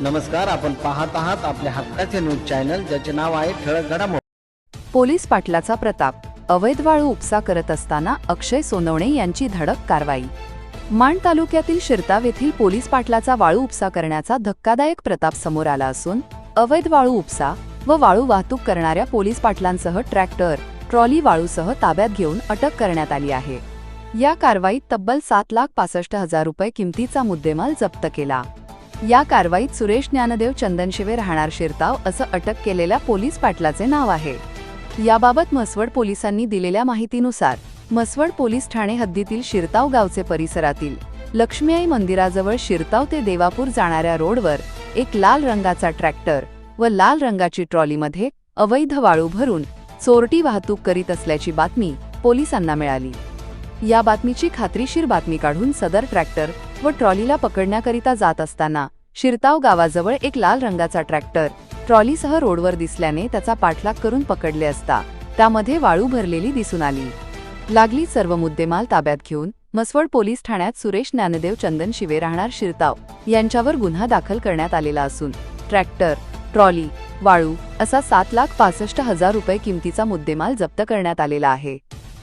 नमस्कार आपण पाहत आहात आपल्या हक्काचे न्यूज चॅनल ज्याचे नाव आहे ठळक घडामोड. पोलीस पाटलाचा प्रताप. अवैध वाळू उपसा करत असताना अक्षय सोनवणे यांची धडक कारवाई. माण तालुक्यातील शिरताव येथील पोलीस पाटलाचा वाळू उपसा करण्याचा धक्कादायक प्रताप समोर आला असून अवैध वाळू उपसा व वाळू वाहतूक करणाऱ्या पोलीस पाटलांसह ट्रॅक्टर ट्रॉली वाळूसह ताब्यात घेऊन अटक करण्यात आली आहे. या कारवाईत तब्बल सात लाख पासष्ट हजार रुपये किमतीचा मुद्देमाल जप्त केला. या कारवाईत सुरेश ज्ञानदेव चंदनशिवे राहणार शिरताव असं अटक केलेल्या पोलीस पाटलाचे नाव आहे. याबाबत म्हसवड पोलिसांनी दिलेल्या माहितीनुसार म्हसवड पोलीस ठाणे हद्दीतील शिरताव गावचे परिसरातील लक्ष्मीआई मंदिराजवळ शिरताव ते देवापूर जाणाऱ्या रोडवर एक लाल रंगाचा ट्रॅक्टर व लाल रंगाची ट्रॉलीमध्ये अवैध वाळू भरून चोरटी वाहतूक करीत असल्याची बातमी पोलिसांना मिळाली. या बातमीची खात्रीशीर बातमी काढून सदर ट्रॅक्टर व ट्रॉलीला पकडण्याकरिता जात असताना शिरताव गावाजवळ एक लाल रंगाचा ट्रॅक्टर ट्रॉलीसह रोडवर दिसल्याने त्याचा पाठलाग करून पकडले असता त्यामध्ये वाळू भरलेली दिसून आली. लागली सर्व मुद्देमाल ताब्यात घेऊन मसवड पोलीस ठाण्यात सुरेश ज्ञानदेव चंदन शिवे राहणार शिरताव यांच्यावर गुन्हा दाखल करण्यात आलेला असून ट्रॅक्टर ट्रॉली वाळू असा सात लाख पासष्ट हजार रुपये किमतीचा मुद्देमाल जप्त करण्यात आलेला आहे.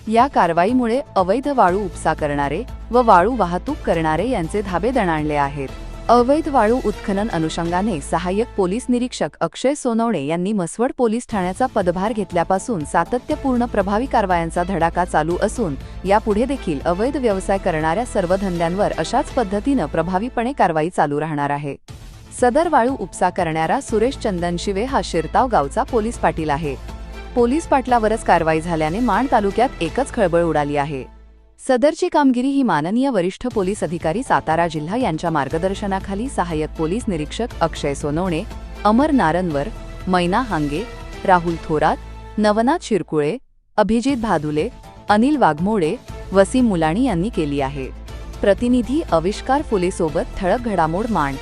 या कारवाईमुळे अवैध वाळू उपसा करणारे व वाळू वाहतूक करणारे यांचे धाबे दणाणले आहेत. अवैध वाळू उत्खनन अनुषंगाने सहाय्यक पोलीस निरीक्षक अक्षय सोनवणे यांनी मसवड पोलीस ठाण्याचा पदभार घेतल्यापासून सातत्यपूर्ण प्रभावी कारवायांचा धडाका चालू असून यापुढे देखील अवैध व्यवसाय करणाऱ्या सर्व धंद्यांवर अशाच पद्धतीनं प्रभावीपणे कारवाई चालू राहणार आहे. सदर वाळू उपसा करणारा सुरेश चंदन शिवे हा शिरताव गावचा पोलीस पाटील आहे. पोलीस पाटलावरच कारवाई झाल्याने माण तालुक्यात एकच खळबळ उडाली आहे. सदरची कामगिरी ही माननीय वरिष्ठ पोलीस अधिकारी सातारा जिल्हा यांच्या मार्गदर्शनाखाली सहाय्यक पोलीस निरीक्षक अक्षय सोनवणे अमर नारनवर मैना हांगे राहुल थोरात नवनाथ शिरकुळे अभिजित भादुले अनिल वाघमोडे वसीम मुलाणी यांनी केली आहे. प्रतिनिधी आविष्कार फुलेसोबत ठळक घडामोड मांड